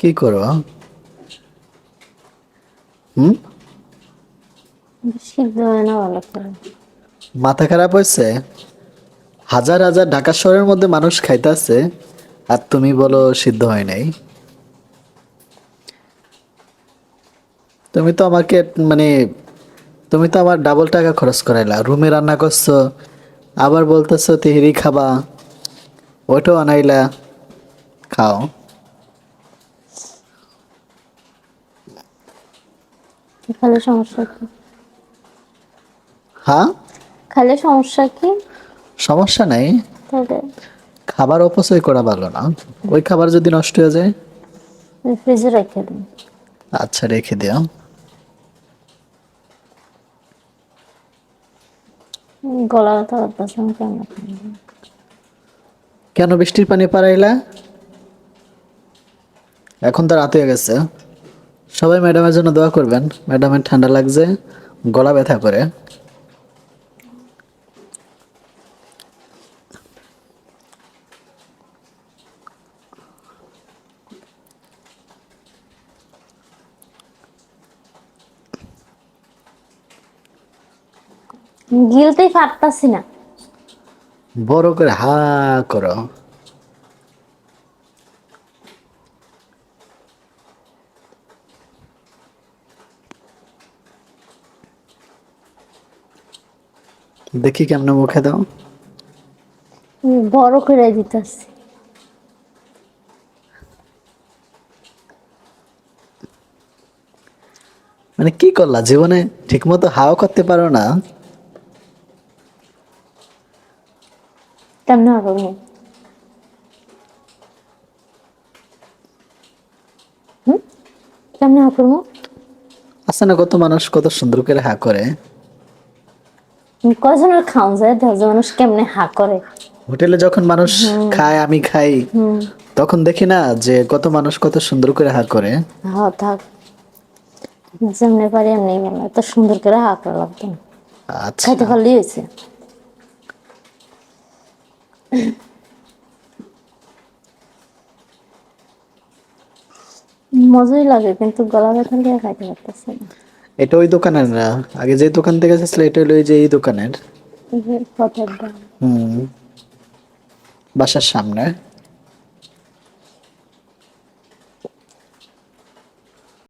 কি করো? হুম? সিদ্ধ হয় না ভালো করে। মাথা খারাপ হয়েছে? হাজার হাজার ঢাকা শহরের মধ্যে মানুষ খাইতেছে আর তুমি বলো সিদ্ধ হয় নাই। তুমি তো আমাকে মানে তুমি তো আমার ডাবল টাকা খরচ করাইলা। রুমে রান্না করছ আবার বলতেছো তেহরি খাবা ওইটাও আনাইলা। খাও। খালে সমস্যা কি? হ্যাঁ? খালে সমস্যা কি? সমস্যা নাই। তাহলে খাবার অপচয় করা ভালো না। ওই খাবার যদি নষ্ট হয়ে যায়? ফ্রিজে রেখে দিন আচ্ছা রেখে দিও। গলা ব্যথা করতেছে খাব? কেন বৃষ্টির পানি পারাইলা এখন তো রাত হয়ে গেছে। সবাই ম্যাডামের জন্য দোয়া করবেন। ম্যাডামের ঠান্ডা লাগছে গলা ব্যথা করে। গিলতেই পারতাছি না। বড় করে হা করো। দেখি কেমনে মুখে দাও। বড় করে দিতেছি। মানে কি করলা? জীবনে ঠিকমতো হাও করতে পারো না। কেমন হবে কেমন হবে মুখ? না কত মানুষ কত সুন্দর করে হা করে। কজনের খাওয়া যায়? মানুষ কেমনে হা করে। হোটেলে যখন মানুষ খায় আমি খাই তখন দেখি না যে কত মানুষ কত সুন্দর করে হা করে। হা থাক। যেমনি পারি এমনি এত সুন্দর করে হা করা লাগতো। না আচ্ছা। খাইতে পারলেই হয়েছে। মজাই লাগে কিন্তু গলা ব্যথা দিয়ে খাইতে পারতেছে না। এটা ওই দোকানের না? আগে যে দোকান থেকে এসেছিল এটা হলো ওই যে এই দোকানের। হুম। বাসার সামনে।